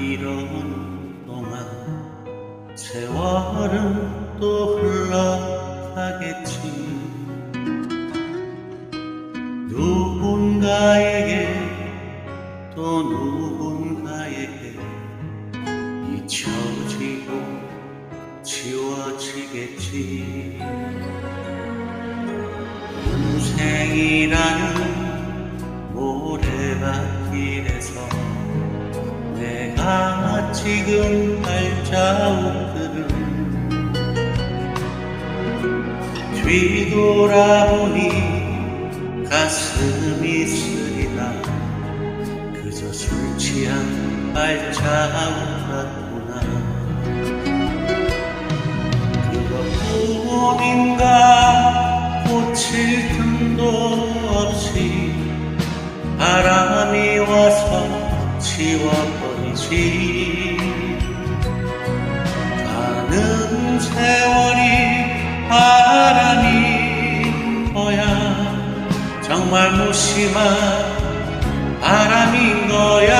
이러는 동안 세월은 또 흘러가겠지. 누군가에게 또 누군가에게 잊혀지고 지워지겠지. 인생이라는 모래밭길에서 지금 발자국들을 뒤돌아보니 가슴이 쓰리다 그저 술 취한 발자국 같구나. 그것뿐인가 고칠 틈도 없이 바람이 와서 지워버리지 가는 세월이 바람인 거야. 정말 무심한 바람인 거야.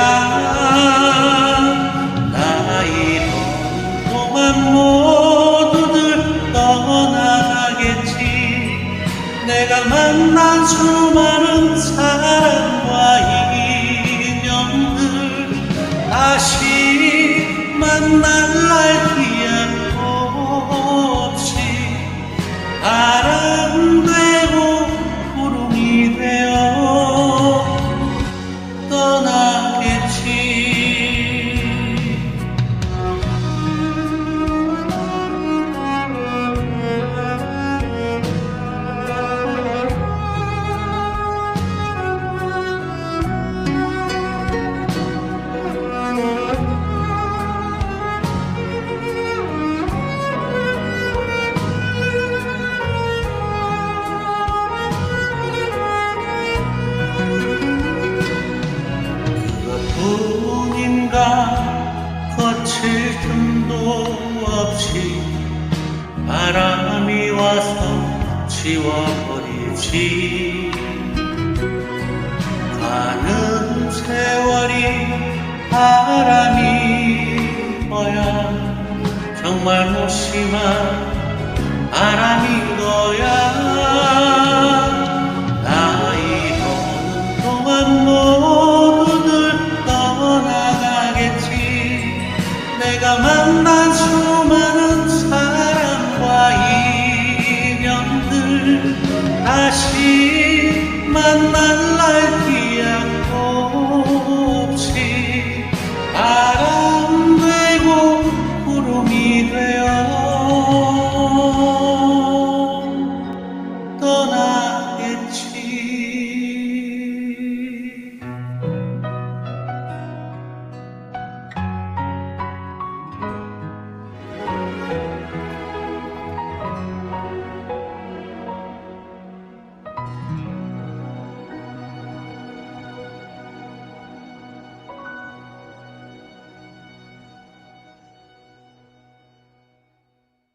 나이로 동안 모두들 떠나가겠지. 내가 만난 수 틈도 없이 바람이 와서 지워버리지. 가는 세월이 바람인 거야 정말 무심한 바람인 거야 만난 수많은 사람과 인연들 다시 만날 날